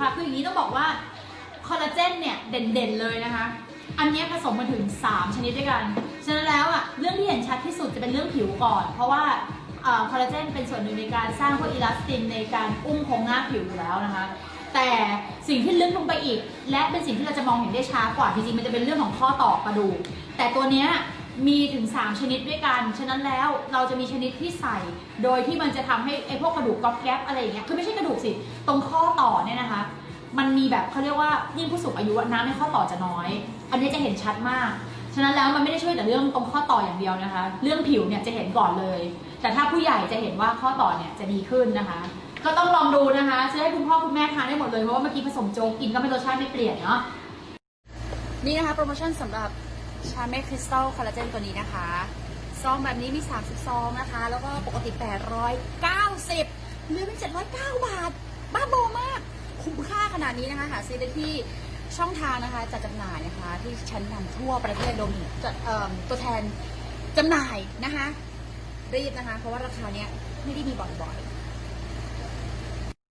ค่ะคืออย่างนี้ต้องบอกว่าคอลลาเจนเนี่ยเด่นๆเลยนะคะ อันนี้ผสมมาถึง 3 ชนิดด้วยกัน ฉะนั้นแล้วอะเรื่องที่เห็นชัดที่สุดจะเป็นเรื่องผิวก่อน เพราะว่าคอลลาเจนเป็นส่วนหนึ่งในการสร้างพวกอิลาสตินในการอุ้มโครงหน้าผิวอยู่แล้วนะคะ แต่สิ่งที่ลึกลงไปอีก และเป็นสิ่งที่เราจะมองเห็นได้ช้ากว่าจริงๆมันจะเป็นเรื่องของข้อต่อกระดูกแต่ตัวเนี้ยมีถึง 3 ชนิดด้วยกัน ฉะนั้นแล้วเราจะมีชนิดที่ใส่ โดยที่มันจะทำให้ไอ้พวกกระดูกก๊อบแก๊บอะไรอย่างเงี้ย คือไม่ใช่กระดูกสิ ตรงข้อ เนี่ยนะคะ มันมีแบบเขาเรียกว่ายิ่งผู้สูงอายุน้ำในข้อต่อจะน้อย อันนี้จะเห็นชัดมาก ฉะนั้นแล้วมันไม่ได้ช่วยแต่เรื่องตรงข้อต่ออย่างเดียวนะคะ เรื่องผิวเนี่ยจะเห็นก่อนเลย แต่ถ้าผู้ใหญ่จะเห็นว่าข้อต่อเนี่ยจะดีขึ้นนะคะ ก็ต้องลองดูนะคะซื้อให้คุณพ่อคุณแม่ทานได้หมดเลยเพราะว่าเมื่อกี้ผสมโจ๊กกินก็ไม่รสชาติไม่เปลี่ยนเนาะนี่นะคะโปรโมชั่นสำหรับชาเมคคริสตัลคอลลาเจนตัวนี้นะคะซองแบบนี้มี 30 ซองนะคะ แล้วก็ปกติ 890เหลือเป็น709 บาท บ้าโบมาก นาดนี้นะคะหาซื้อได้ที่ช่องทางนะคะจัดจำหน่ายนะคะที่ชั้นนำทั่วประเทศรวมถึงจะเอิ่มตัวแทนจำหน่ายนะคะ รีบนะคะ เพราะว่าราคาเนี้ยไม่ได้มีบ่อยๆ